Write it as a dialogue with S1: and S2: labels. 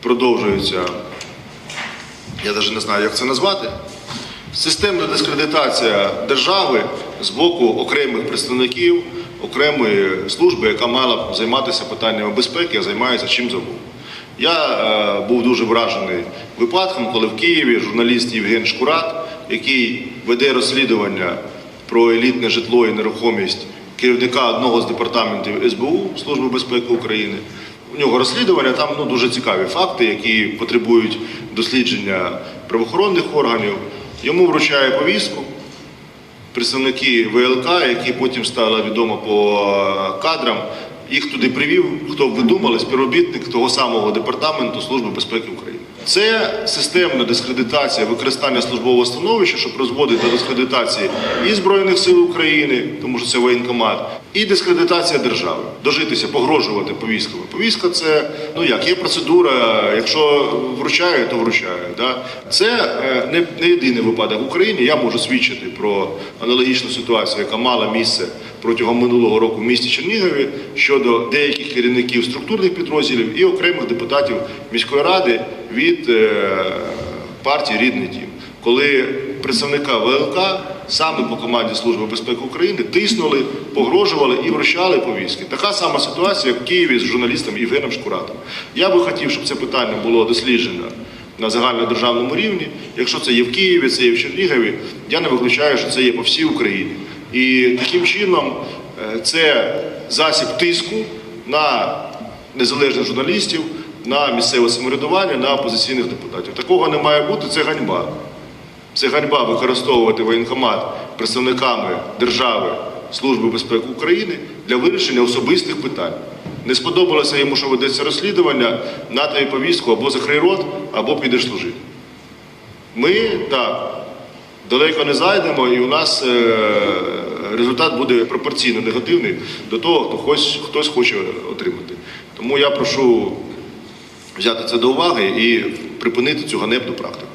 S1: продовжується, я навіть не знаю, як це назвати. Системна дискредитація держави з боку окремих представників окремої служби, яка мала б займатися питаннями безпеки, а займається чим завгодно. Я е, був дуже вражений випадком, коли в Києві журналіст Євген Шкурат, який веде розслідування про елітне житло і нерухомість керівника одного з департаментів СБУ Служби безпеки України. У нього розслідування там ну, дуже цікаві факти, які потребують дослідження правоохоронних органів. Йому вручає повістку представники ВЛК, які потім стало відомо по е, кадрам. Їх туди привів, хто б ви думали, співробітник того самого департаменту Служби безпеки України. Це системна дискредитація використання службового становища, що призводить до дискредитації і Збройних сил України, тому що це воєнкомат, і дискредитація держави. Дожитися, погрожувати повістками. Повістка це ну як є процедура. Якщо вручають, то вручають. Да? Це е, не, не єдиний випадок в Україні. Я можу свідчити про аналогічну ситуацію, яка мала місце протягом минулого року в місті Чернігові щодо деяких керівників структурних підрозділів і окремих депутатів міської ради від е, партії Рідний дім, коли представника ВЛК саме по команді Служби безпеки України тиснули, погрожували і вручали повістки. Така сама ситуація як в Києві з журналістом Євгеном Шкуратом. Я би хотів, щоб це питання було досліджено на загальнодержавному рівні. Якщо це є в Києві, це є в Чернігові, я не виключаю, що це є по всій Україні. І таким чином е, це засіб тиску на незалежних журналістів, на місцеве самоврядування, на опозиційних депутатів. Такого не має бути, це ганьба. Це ганьба використовувати воєнкомат представниками держави Служби безпеки України для вирішення особистих питань. Не сподобалося йому, що ведеться розслідування, на тобі повістку або закрий рот, або підеш служити. Ми так далеко не зайдемо, і у нас е, результат буде пропорційно негативний до того, хто хтось, хтось хоче отримати. Тому я прошу взяти це до уваги і припинити цю ганебну практику.